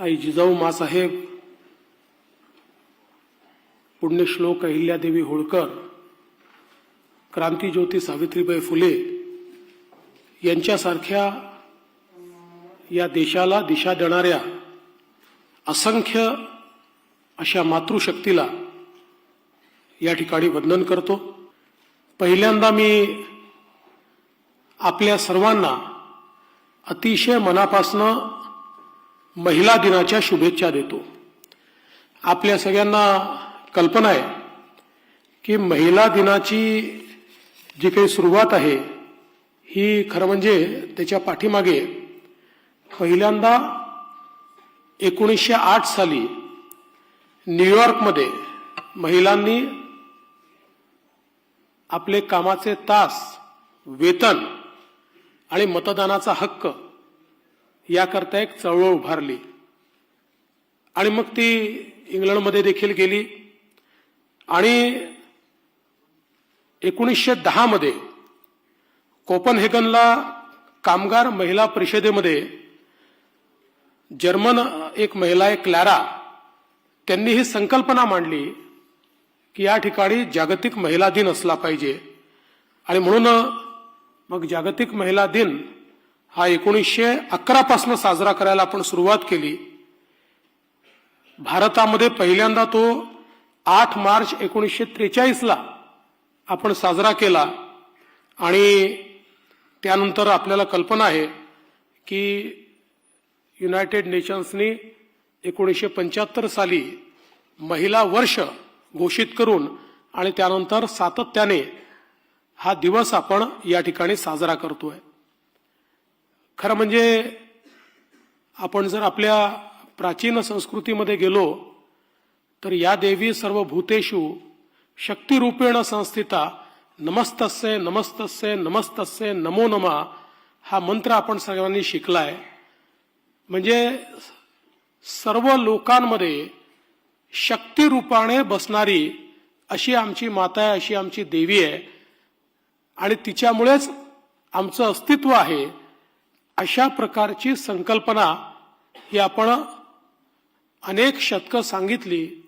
आई जिजाऊ मासाहेब पुण्यश्लोक अहिल्यादेवी होळकर क्रांतीज्योती सावित्रीबाई फुले यांच्यासारख्या या देशाला दिशा देणाऱ्या असंख्य अशा मातृशक्तीला या ठिकाणी वंदन करतो. पहिल्यांदा मी आपल्या सर्वांना अतिशय मनापासनं महिला दिनाच्या शुभेच्छा देतो. आपल्या सगळ्यांना कल्पना आहे की महिला दिनाची जी काही सुरुवात आहे ही खरं म्हणजे त्याच्या पाठीमागे पहिल्यांदा एकोणीसशे आठ साली न्यूयॉर्कमध्ये महिलांनी आपले कामाचे तास वेतन आणि मतदानाचा हक्क याकरता एक चळवळ उभारली. आणि मग ती इंग्लंडमध्ये देखील गेली. आणि एकोणीसशे दहामध्ये कोपनहेगनला कामगार महिला परिषदेमध्ये जर्मन एक महिला आहे क्लॅरा त्यांनी ही संकल्पना मांडली की या ठिकाणी जागतिक महिला दिन असला पाहिजे. आणि म्हणून मग जागतिक महिला दिन हा एकोणीसशे अकरापासून साजरा करायला आपण सुरुवात केली. भारतामध्ये पहिल्यांदा तो आठ मार्च एकोणीसशे त्रेचाळीसला आपण साजरा केला. आणि त्यानंतर आपल्याला कल्पना आहे की युनायटेड नेशन्सनी एकोणीसशे पंच्याहत्तर साली महिला वर्ष घोषित करून आणि त्यानंतर सातत्याने हा दिवस आपण या ठिकाणी साजरा करतोय. खरं म्हणजे आपण जर आपल्या प्राचीन संस्कृतीमध्ये गेलो तर या देवी सर्व भूतेषु शक्तिरूपेण संस्थिता नमस्तस्य नमस्तस्य नमस्तस्य नमो नमा हा मंत्र आपण सर्वांनी शिकलाय. म्हणजे सर्व लोकांमध्ये शक्तिरूपाने बसणारी अशी आमची माता आहे अशी आमची देवी आहे. आणि तिच्यामुळेच आमचं अस्तित्व आहे. अशा प्रकारची संकल्पना ही आपण अनेक शतकं सांगितली.